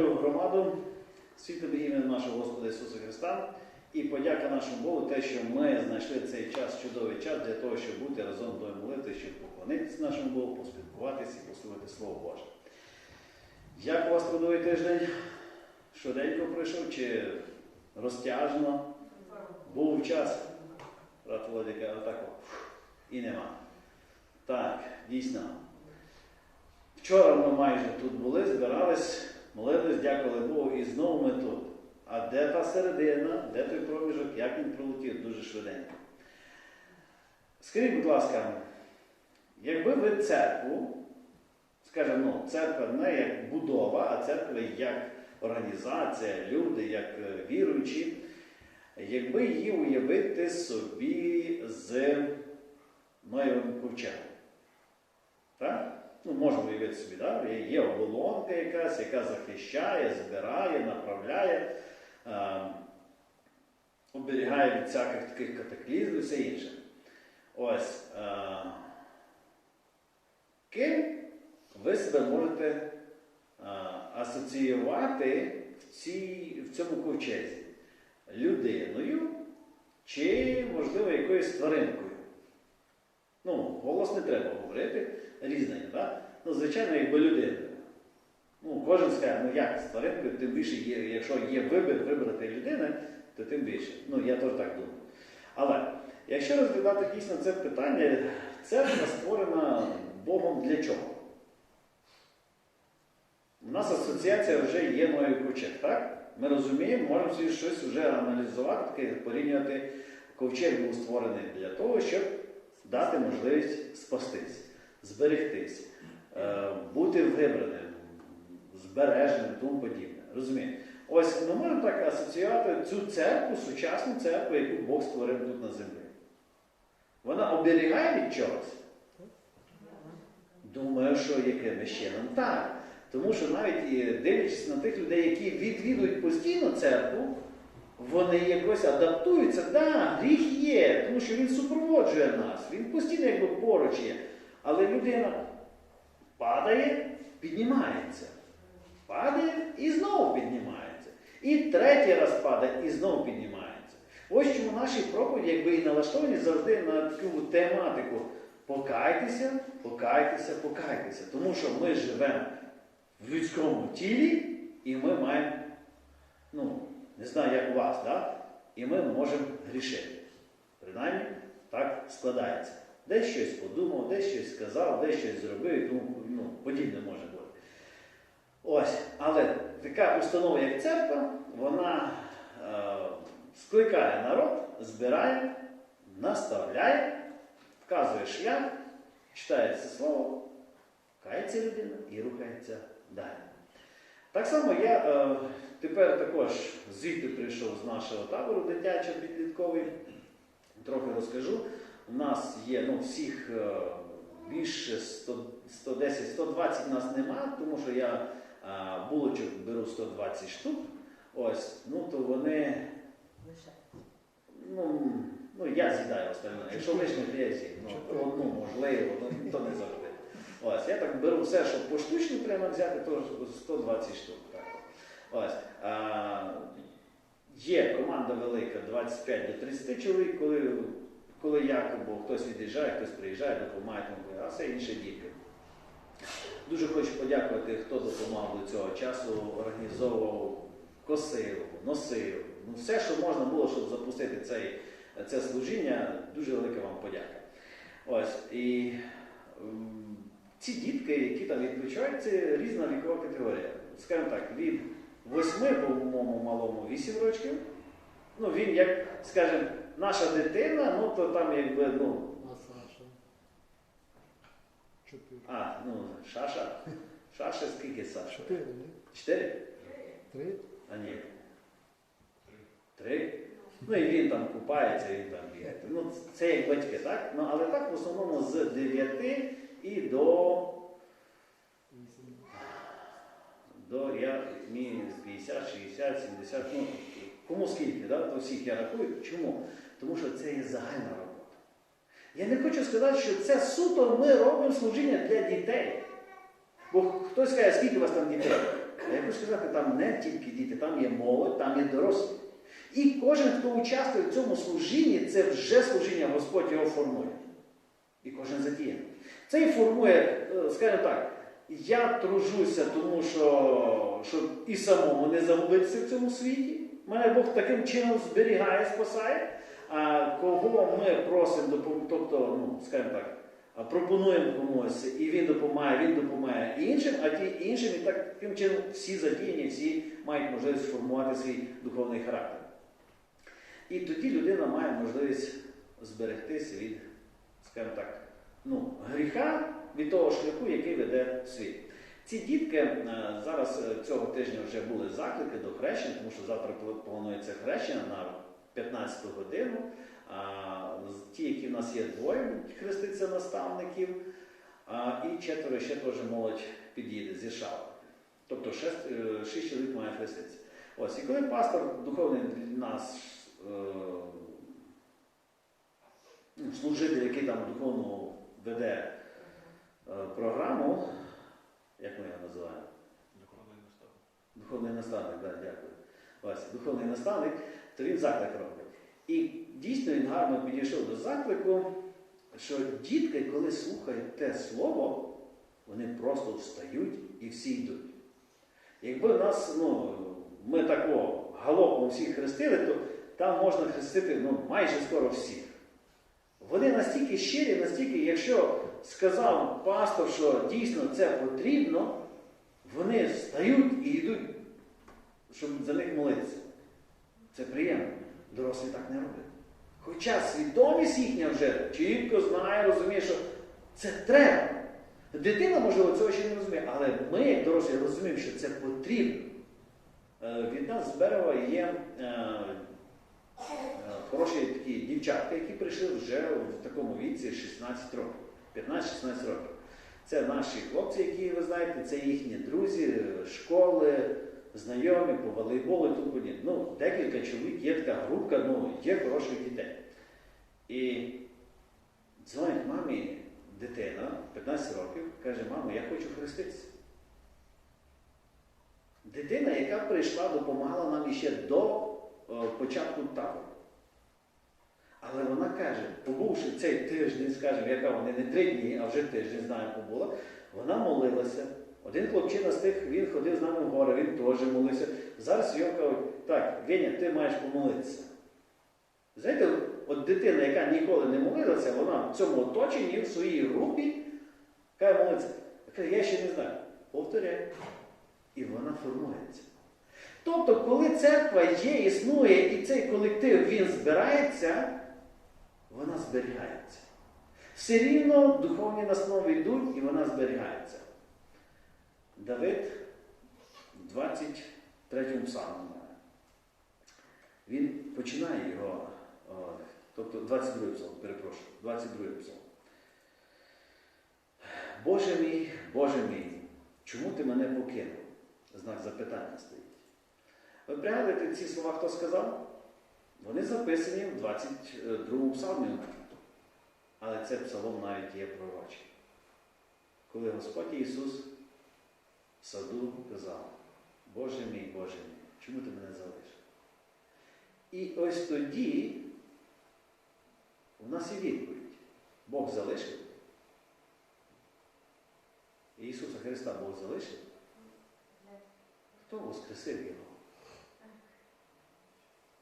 дорогу громаду, світом ім'я нашого Господа Ісуса Христа і подяка нашому Богу, те, що ми знайшли цей час, чудовий час для того, щоб бути разом до молитви, щоб поклонитися нашому Богу, поспілкуватися і послухати Слово Боже. Як у вас трудовий тиждень? Швиденько пройшов чи розтяжно? Був час, брат Володя, отак о, і нема. Так, дійсно. Вчора ми майже тут були, збирались, молились, дякували Богу, і знову ми тут. А де та середина, де той проміжок, як він пролетів дуже швиденько. Скажіть, будь ласка, якби ви церкву, скажімо, ну, церква не як будова, а церква як організація, люди, як е, віруючі, якби її уявити собі з Ноєвим ковчегом. Так? Ну, можемо уявити собі, да? є, оболонка якась, яка захищає, збирає, направляє, е, оберігає від всяких таких катаклізмів і все інше. Ось. Е, ким ви себе можете е, асоціювати в, цій, в цьому ковчезі? Людиною чи, можливо, якоюсь тваринкою? Ну, голос не треба говорити, різнення, так? Ну, звичайно, якби людина. Ну, кожен скаже, ну як з тваринкою, тим більше є, якщо є вибір вибрати людини, то тим більше. Ну, я теж так думаю. Але якщо розглядати дійсно це питання, церква створена Богом для чого? У нас асоціація вже є мною ковчег, так? Ми розуміємо, можемо собі щось вже аналізувати, порівнювати. Ковчег був створений для того, щоб дати можливість спастись, зберегтись, е, бути вибраним, збереженим тому подібне. Розумієте? Ось ми можемо так асоціювати цю церкву, сучасну церкву, яку Бог створив тут на землі. Вона оберігає від чогось. Думаю, що якимось чином так. Тому що навіть дивлячись на тих людей, які відвідують постійно церкву, вони якось адаптуються. Так, да, гріх є, тому що він супроводжує нас, він постійно якби поруч є. Але людина падає, піднімається. Падає і знову піднімається. І третій раз падає і знову піднімається. Ось чому наші проповіді, якби і налаштовані завжди на таку тематику. Покайтеся, покайтеся, покайтеся. Тому що ми живемо в людському тілі, і ми маємо, ну, не знаю, як у вас, да? і ми можемо грішити. Принаймні, так складається. Десь щось подумав, десь щось сказав, десь щось зробив, і тому ну, подібне може бути. Ось, але така установа, як церква, вона е, скликає народ, збирає, наставляє, вказує шлях, читається слово, кається людина і рухається далі. Так само я е, тепер також звідти прийшов з нашого табору дитячо-підлітковий. Трохи розкажу. У нас є ну, всіх е, більше 110-120 нас немає, тому що я е, булочок беру 120 штук. Ось, ну то вони. Ну, ну я з'їдаю остальне. Якщо я з'їм, ну, то, ну, можливо, ну, то не завжди. Ось, я так беру все, що поштучно треба взяти, то 120 штук. Так. Ось, а, є команда велика 25 до 30 чоловік, коли, коли якобы хтось від'їжджає, хтось приїжджає, допомагає, а все інше діти. Дуже хочу подякувати, хто допомагав до цього часу, організовував, косив, носив. Ну, все, що можна було, щоб запустити цей, це служіння, дуже велика вам подяка. Ось, і ці дітки, які там відключають, це різна вікова категорія. Скажімо так, від 8 по моєму малому 8 років. Ну, він, як, скажімо, наша дитина, ну то там якби, ну, А Саша? Чотири. а, ну, Шаша. Шаша скільки Саша? Чотири, ні? Чотири? Три? А ні. Три? Ну і він там купається, він там бігає. Ну, це як батьки, так? Ну, але так в основному з 9 і до, до я, мені 50, 60, 70, ну, кому скільки, да? то всіх я рахую. Чому? Тому що це є загальна робота. Я не хочу сказати, що це суто ми робимо служіння для дітей. Бо хтось каже, скільки у вас там дітей? Я хочу сказати, там не тільки діти, там є молодь, там є дорослі. І кожен, хто участвує в цьому служінні, це вже служіння, Господь його формує. І кожен задіяний. Це і формує, е, скажімо так, я тружуся, тому що щоб і самому не загубитися в цьому світі. Мене Бог таким чином зберігає, спасає. А кого ми просимо допомогти, тобто, ну, скажімо так, пропонуємо комусь, і він допомагає, він допомагає іншим, а ті іншим, і так таким чином всі задіяні, всі мають можливість сформувати свій духовний характер. І тоді людина має можливість зберегтися від, скажімо так, ну, гріха від того шляху, який веде світ. Ці дітки е, зараз е, цього тижня вже були заклики до хрещення, тому що завтра планується хрещення на 15 годину. Ті, які в нас є двоє, будуть хреститься наставників, і четверо ще теж молодь під'їде зі Шави. Тобто е, шість чоловік має хреститися. Ось, і коли пастор духовний нас е, ну, служитель, який там духовно веде е, програму, як ми його називаємо? Духовний наставник, так, дякую. Ось, духовний наставник, то він заклик робить. І дійсно він гарно підійшов до заклику, що дітки, коли слухають те слово, вони просто встають і всі йдуть. Якби нас, ну, ми такого галопом всіх хрестили, то там можна хрестити ну, майже скоро всіх. Вони настільки щирі, настільки, якщо сказав пастор, що дійсно це потрібно, вони встають і йдуть, щоб за них молитися. Це приємно. Дорослі так не роблять. Хоча свідомість їхня вже чітко знає, розуміє, що це треба. Дитина, можливо, цього ще не розуміє, але ми, як дорослі, розуміємо, що це потрібно. Е, Від нас з Берева є е, е, хороші такі дівчатки, які прийшли вже в такому віці 16 років, 15-16 років. Це наші хлопці, які ви знаєте, це їхні друзі, школи, знайомі по волейболу і тому подібне. Ну, декілька чоловік, є така групка, ну, є хороших дітей. І дзвонить мамі дитина, 15 років, каже, мамо, я хочу хреститися. Дитина, яка прийшла, допомагала нам іще до е, початку табору. Але вона каже, побувши цей тиждень, скажімо, яка вони не три дні, а вже тиждень, знаю, побула, вона молилася. Один хлопчина з тих, він ходив з нами в гори, він теж молився. Зараз його кажуть, так, Веня, ти маєш помолитися. Знаєте, от дитина, яка ніколи не молилася, вона в цьому оточенні, в своїй групі, каже молиться. Каже, я ще не знаю. Повторяй. І вона формується. Тобто, коли церква є, існує, і цей колектив він збирається, вона зберігається. Все рівно духовні настанови йдуть і вона зберігається. Давид в 23 псалмі. Він починає його, тобто 22 псалм, перепрошую, 22 псалм. Боже мій, Боже мій, чому ти мене покинув? Знак запитання стоїть. Ви пригадуєте ці слова, хто сказав? Вони записані в 22 псалмі. Але це псалом навіть є пророчий. Коли Господь Ісус саду казав, Боже мій, Боже мій, чому ти мене залишив? І ось тоді у нас є відповідь. Бог залишив. Ісуса Христа Бог залишив. Хто воскресив його?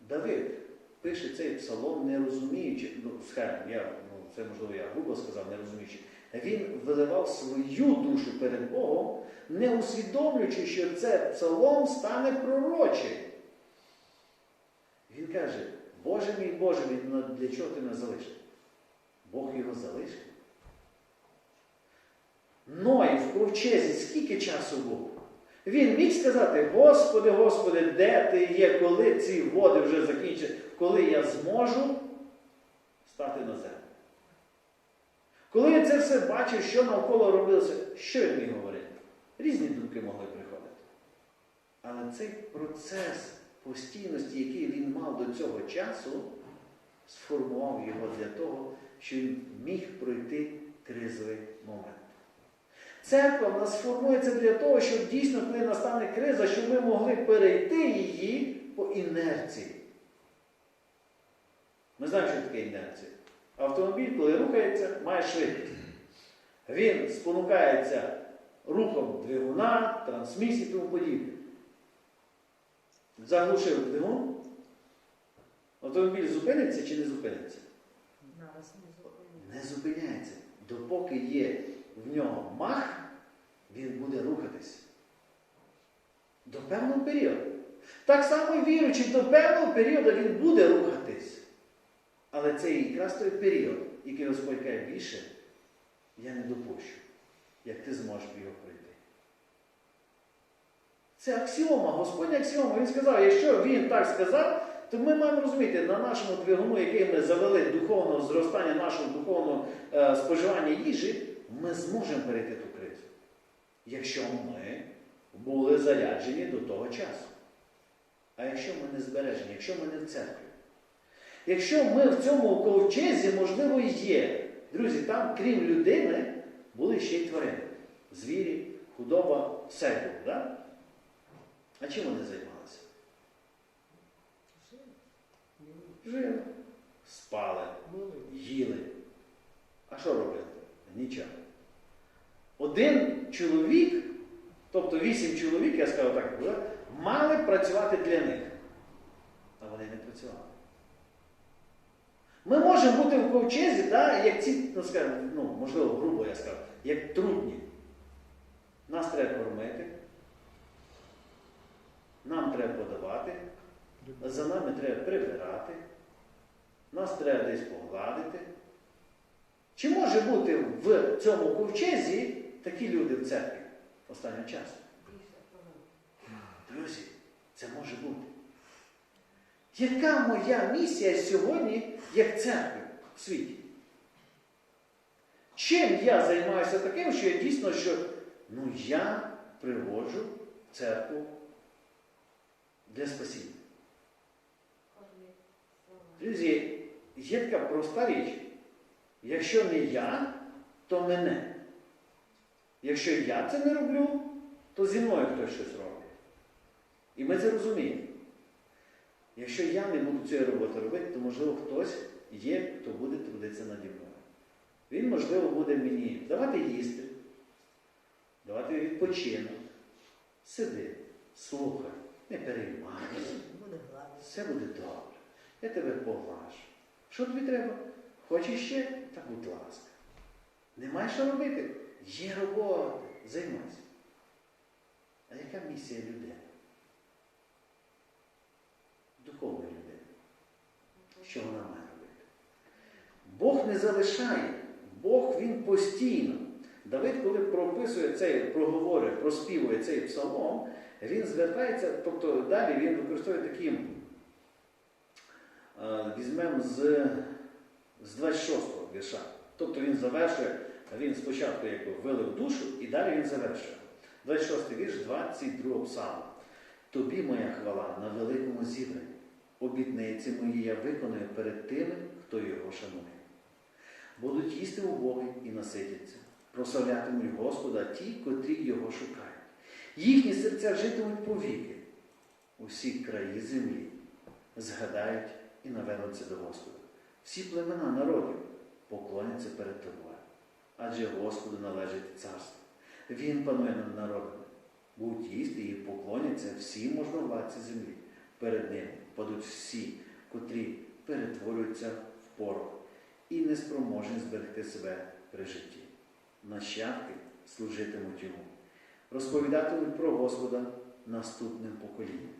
Давид пише цей псалом, не розуміючи, ну, скажімо, я, ну, це можливо я грубо сказав, не розуміючи. Він виливав свою душу перед Богом, не усвідомлюючи, що це псалом стане пророчим. Він каже, Боже мій, Боже мій, ну для чого ти мене залишив? Бог його залишив. Ной в ковчезі скільки часу було? Він міг сказати, Господи, Господи, де ти є, коли ці води вже закінчать, коли я зможу стати на землю. Коли я це все бачив, що навколо робилося, що він міг говорити? Різні думки могли приходити. Але цей процес постійності, який він мав до цього часу, сформував його для того, що він міг пройти кризовий момент. Церква в нас формується для того, щоб дійсно, коли настане криза, щоб ми могли перейти її по інерції. Ми знаємо, що таке інерція. Автомобіль, коли рухається, має швидкість. Він спонукається рухом двигуна, трансмісії і тому подібне. Заглушив двигун, автомобіль зупиниться чи не зупиниться? Не зупиняється. Допоки є в нього мах, він буде рухатись. До певного періоду. Так само і віруючий, до певного періоду він буде рухатись. Але це якраз той період, який Господь більше, я не допущу, як ти зможеш його пройти. Це аксіома, Господня аксіома. Він сказав, якщо він так сказав, то ми маємо розуміти, на нашому двигуну, який ми завели духовного зростання нашого духовного е, споживання їжі, ми зможемо перейти ту кризу. Якщо ми були заряджені до того часу. А якщо ми не збережені, якщо ми не в церкві. Якщо ми в цьому ковчезі, можливо, є. Друзі, там, крім людини, були ще й тварини. Звірі, худоба, все було. Да? А чим вони займалися? Жили, спали, їли. А що робили? Нічого. Один чоловік, тобто вісім чоловік, я скажу так, мали працювати для них. А вони не працювали. Ми можемо бути в ковчезі, да, як ці, ну, скажімо, ну, можливо, грубо я скажу, як трудні. Нас треба кормити, нам треба подавати, за нами треба прибирати, нас треба десь погладити. Чи може бути в цьому ковчезі такі люди в церкві останнім часом? Друзі, це може бути. Яка моя місія сьогодні як церкви в світі? Чим я займаюся таким, що я дійсно, що ну, я приводжу церкву для спасіння? Друзі, є така проста річ. Якщо не я, то мене. Якщо я це не роблю, то зі мною хтось щось робить. І ми це розуміємо. Якщо я не буду цієї роботи робити, то можливо хтось є, хто буде трудитися наді мною. Він, можливо, буде мені давати їсти, давати відпочинок. Сиди, слухай, не переймайся. Все буде добре. Я тебе поглажу. Що тобі треба? Хочеш ще? Так будь ласка. Немає що робити? Є робота. Займайся. А яка місія людини? Духовної людини. Що вона має робити? Бог не залишає. Бог він постійно. Давид, коли прописує цей, проговорює, проспівує цей псалом, він звертається, тобто далі він використовує таким Е, візьмемо з, з 26-го вірша. Тобто він завершує, він спочатку якби вилив душу і далі він завершує. 26 вірш, 22 псалма. Тобі моя хвала на великому зібранні. Обітниці мої я виконую перед тими, хто його шанує. Будуть їсти убоги і наситяться, прославлятимуть Господа ті, котрі його шукають. Їхні серця житимуть повіки. Усі краї землі згадають і навернуться до Господа. Всі племена народів поклоняться перед тобою, адже Господу належить царство. Він панує над народами. Будуть їсти і поклоняться всі можновладці землі. Перед ним падуть всі, котрі перетворюються в порох і неспроможні зберегти себе при житті. Нащадки служитимуть йому, розповідатимуть про Господа наступним поколінням.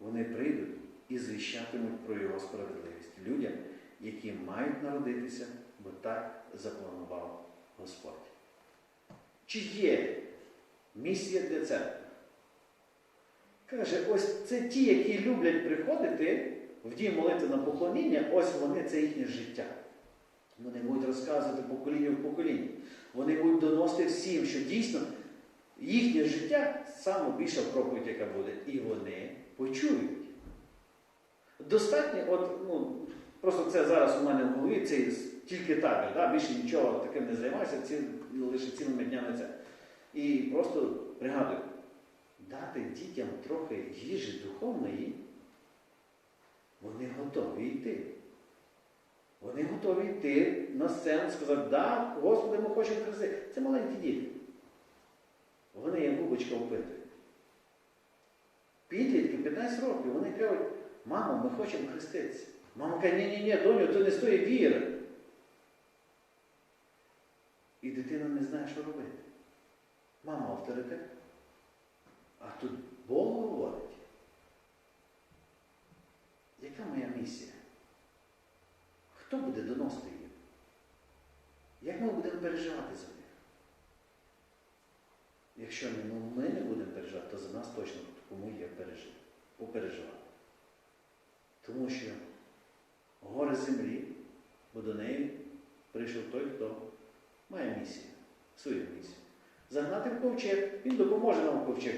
Вони прийдуть і звіщатимуть про його справедливість людям, які мають народитися, бо так запланував Господь. Чи є місія для церкви? Каже, ось це ті, які люблять приходити в дім молити на поклоніння, ось вони це їхнє життя. Вони будуть розказувати покоління в покоління. Вони будуть доносити всім, що дійсно їхнє життя саме більша проповідь, яка буде. І вони почують. Достатньо, от, ну, просто це зараз у мене в голові, це тільки табір, да? більше нічого таким не займаюся, ці, лише цілими днями це. І просто пригадую, дати дітям трохи їжі духовної, вони готові йти. Вони готові йти на сцену, сказати, да, Господи, ми хочемо хрестити. Це маленькі діти. Вони як бубочка опитують. Підлітки 15 років, вони кажуть, мамо, ми хочемо хреститися. Мама каже, ні-ні-ні, доню, це не стоїть віри. І дитина не знає, що робити. Мама авторитет. А тут Бог говорить. Яка моя місія? Хто буде доносити їм? Як ми будемо переживати за них? Якщо ми не будемо переживати, то за нас точно кому є пережив, попереживати. Тому що гори землі, бо до неї прийшов той, хто має місію, свою місію. Загнати в ковчег, він допоможе нам в ковчег.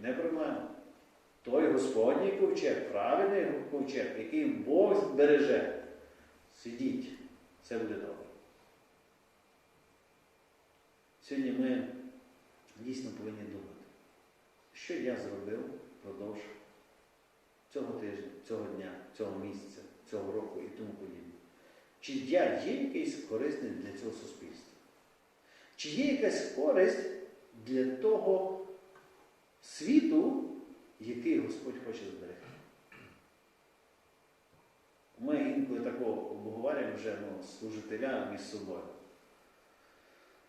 Не проблема. Той Господній ковчег, правильний ковчег, який Бог збереже. Сидіть, все буде добре. Сьогодні ми дійсно повинні думати, що я зробив впродовж цього тижня, цього дня, цього місяця, цього року і тому подібне. Чи я є якийсь корисний для цього суспільства? Чи є якась користь для того світу, який Господь хоче зберегти? Ми інколи такого обговорюємо вже ну, служителя між собою.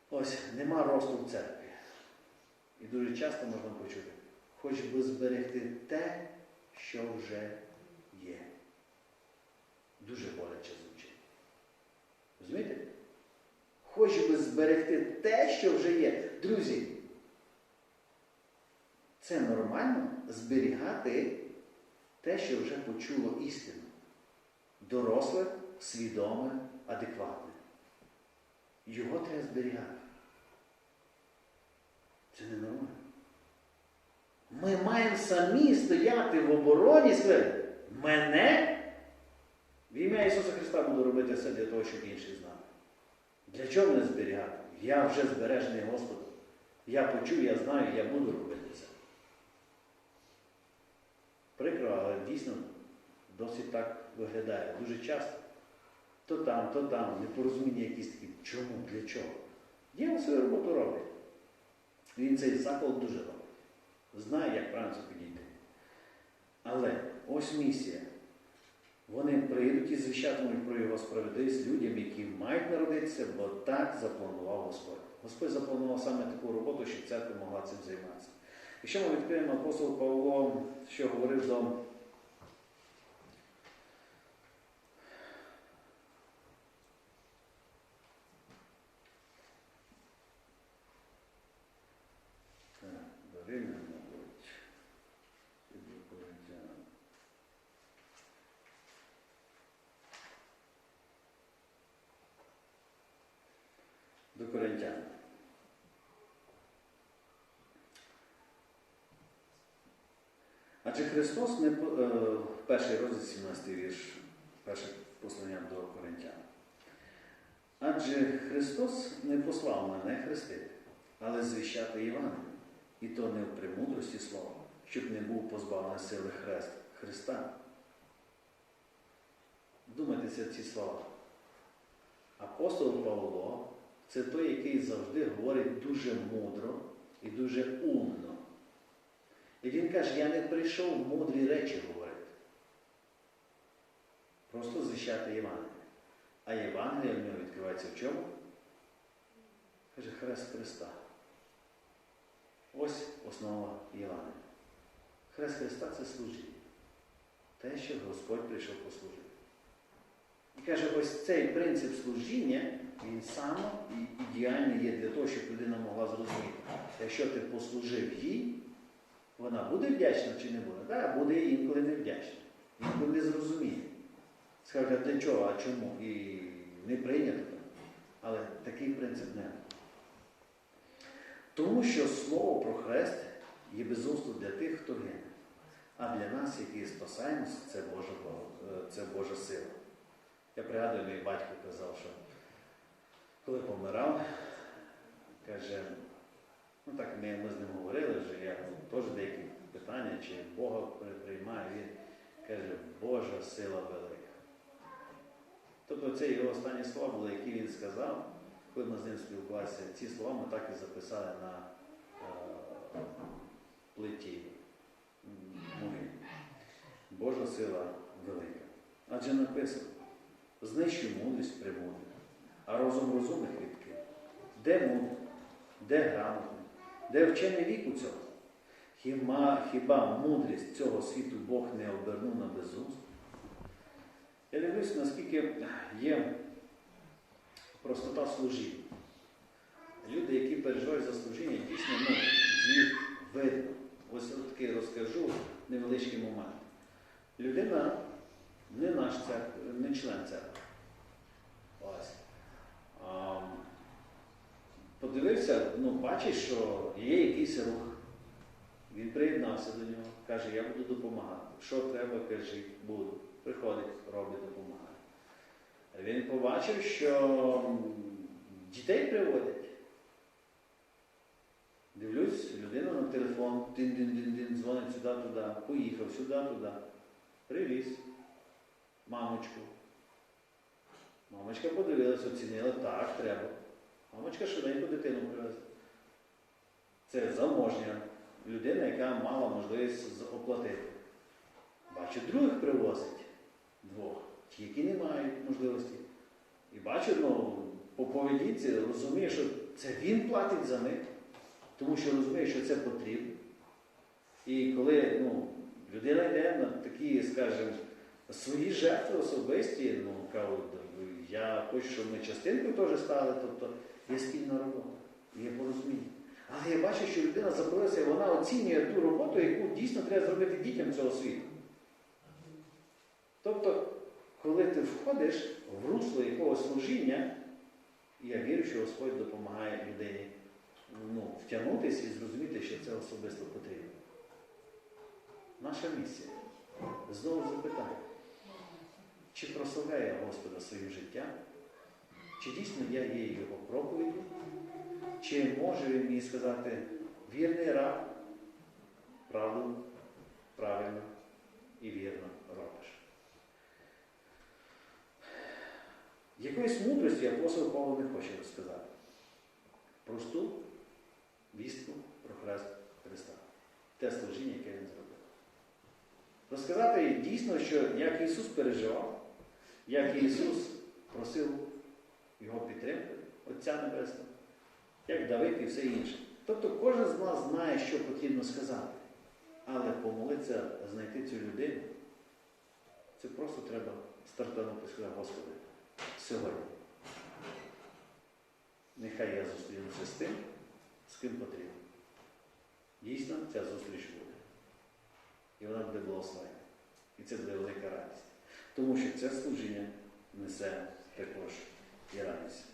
Ось нема росту в церкві. І дуже часто можна почути, хоч би зберегти те, що вже є. Дуже боляче звучить. Розумієте? Хоч би зберегти те, що вже є. Друзі, це нормально зберігати те, що вже почуло істину. Доросле, свідоме, адекватне. Його треба зберігати. Це не нормально. Ми маємо самі стояти в обороні і мене в ім'я Ісуса Христа буду робити все для того, щоб інші знали. Для чого мене зберігати? Я вже збережений Господом. Я почув, я знаю, я буду робити це. Прикро, але дійсно досить так виглядає. Дуже часто. То там, то там, непорозуміння якісь такі. Чому? Для чого? Діва свою роботу робить. Він цей заклад дуже робить. Знає, як правильно підійти. Але ось місія. Вони прийдуть і звіщатимуть про його справедливість людям, які мають народитися, бо так запланував Господь. Господь запланував саме таку роботу, щоб церква могла цим займатися. Якщо ми відкриємо апостол Павло, що говорив до Так, до Римлян, мабуть. Чи до Коринтян. До Коринтян. Адже Христос не перший розділ 17 вірш, перше послання до Коринтян. Адже Христос не послав мене хрестити, але звіщати Євангелію, і то не в премудрості слова, щоб не був позбавлений сили хрест Христа. Думайтеся ці слова. Апостол Павло це той, який завжди говорить дуже мудро і дуже умно. І він каже, я не прийшов мудрі речі говорити. Просто звіщати Євангеліє. А Євангеліє в нього відкривається в чому? Каже, Хрест Христа. Ось основа Євангелія. Хрест Христа це служіння. Те, що Господь прийшов послужити. І каже, ось цей принцип служіння, він сам ідеальний є для того, щоб людина могла зрозуміти. Якщо ти послужив їй, вона буде вдячна чи не буде? Так, буде інколи не вдячна. Інколи не зрозуміє. Скаже, для чого, а чому? І не прийнято. Але такий принцип не. Тому що слово про хрест є безумство для тих, хто гине. А для нас, які спасаємося, це Божа, е, це Божа сила. Я пригадую, мій батько казав, що коли помирав, каже, Ну так ми, ми з ним говорили вже, я теж деякі питання, чи Бога приймає, він каже, Божа сила велика. Тобто це його останні слова були, які він сказав, коли ми з ним спілкувалися. Ці слова ми так і записали на е, плиті могилі. Божа сила велика. Адже написано, знищу мудрість премудрих, а розум розумних відкрив. Де мудрий, де грамотний, де вчений віку цього? Хіба, хіба мудрість цього світу Бог не обернув на безумство? Я дивлюся, наскільки є простота служіння. Люди, які переживають за служіння, дійсно ну, їх видно. Ось таки розкажу невеличкий момент. Людина не наш церкви, не член церкви. Ось. А, подивився, ну, бачить, що є якийсь рух. Він приєднався до нього, каже, я буду допомагати. Що треба, кажи, буду. Приходить, робить, допомагає. Він побачив, що дітей приводять. Дивлюсь, людина на телефон, дин-дин-дин-дин, дзвонить сюди-туди, поїхав сюди-туди. Привіз мамочку. Мамочка подивилась, оцінила, так, треба. Мамочка швиденько дитину привезла. Це заможня людина, яка мала можливість оплатити. Бачу, других привозить двох, ті, які не мають можливості. І бачу, ну, по поведінці розуміє, що це він платить за них, тому що розуміє, що це потрібно. І коли ну, людина йде на такі, скажімо, свої жертви особисті, ну, я хочу, щоб ми частинкою теж стали, тобто є спільна робота, є порозуміння. Але я бачу, що людина запалилася, і вона оцінює ту роботу, яку дійсно треба зробити дітям цього світу. Тобто, коли ти входиш в русло якогось служіння, я вірю, що Господь допомагає людині ну, втягнутися і зрозуміти, що це особисто потрібно. Наша місія. Знову запитання. Чи прославляю я Господа своїм життям? Чи дійсно я є його проповіддю? Чи може він мені сказати вірний раб, правду, правильно і вірно робиш? Якоїсь мудрості апостол Павло не хоче розказати. Просту вістку про хрест Христа. Те служіння, яке він зробив. Розказати дійсно, що як Ісус переживав, як Ісус просив Його підтримки, Отця Небесного, як Давид і все інше. Тобто кожен з нас знає, що потрібно сказати. Але помолитися, знайти цю людину, це просто треба стартанути і сказати, Господи, сьогодні. Нехай я зустрінуся з тим, з ким потрібно. Дійсно, ця зустріч буде. І вона буде благословена. І це буде велика радість. Тому що це служіння несе також і радість.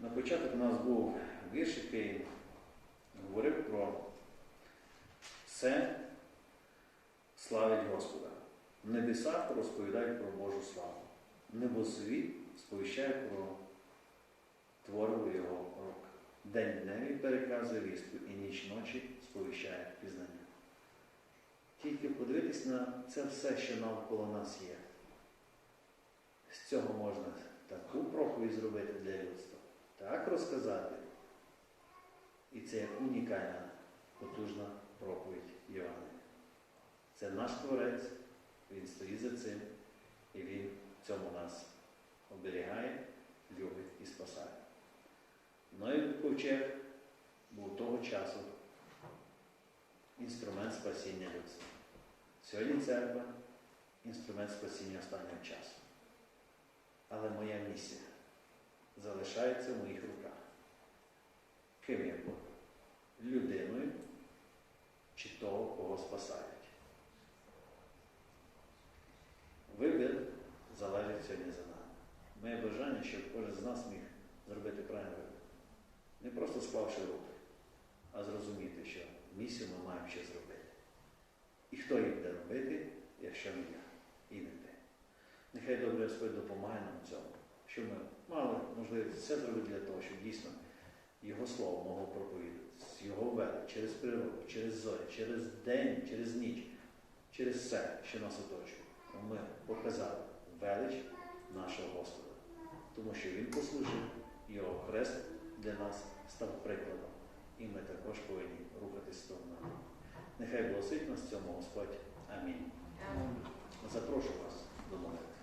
На початок у нас був вірш, який говорив про все славить Господа. В небесах розповідають про Божу славу. Небосвіт сповіщає про твору його рук. День дневі переказує вістку і ніч ночі сповіщає пізнання. Тільки подивитись на це все, що навколо нас є. З цього можна таку проповідь зробити для людства, так розказати. І це як унікальна, потужна проповідь Євангелія. Це наш Творець, Він стоїть за цим, і Він в цьому нас оберігає, любить і спасає. Ной ковчег був того часу інструмент спасіння людства. Сьогодні церква інструмент спасіння останнього часу. Але моя місія залишається в моїх руках. Ким я буду? Людиною чи того, кого спасають. Вибір залежить сьогодні за нами. Моє бажання, щоб кожен з нас міг зробити правильний вибір. Не просто склавши руки, а зрозуміти, що місію ми маємо ще зробити. І хто її буде робити, якщо не я, і не ти. нехай добрий Господь допомагає нам в цьому, щоб ми мали можливість все зробити для того, щоб дійсно Його слово могло проповідати Його вели, через природу, через зорі, через день, через ніч, через все, що нас оточує. Ми показали велич нашого Господа, тому що Він послужив, Його хрест для нас став прикладом. І ми також повинні рухатись в тому. Нехай благословить нас цьому Господь. Амінь. Амінь. Запрошую вас до молитви.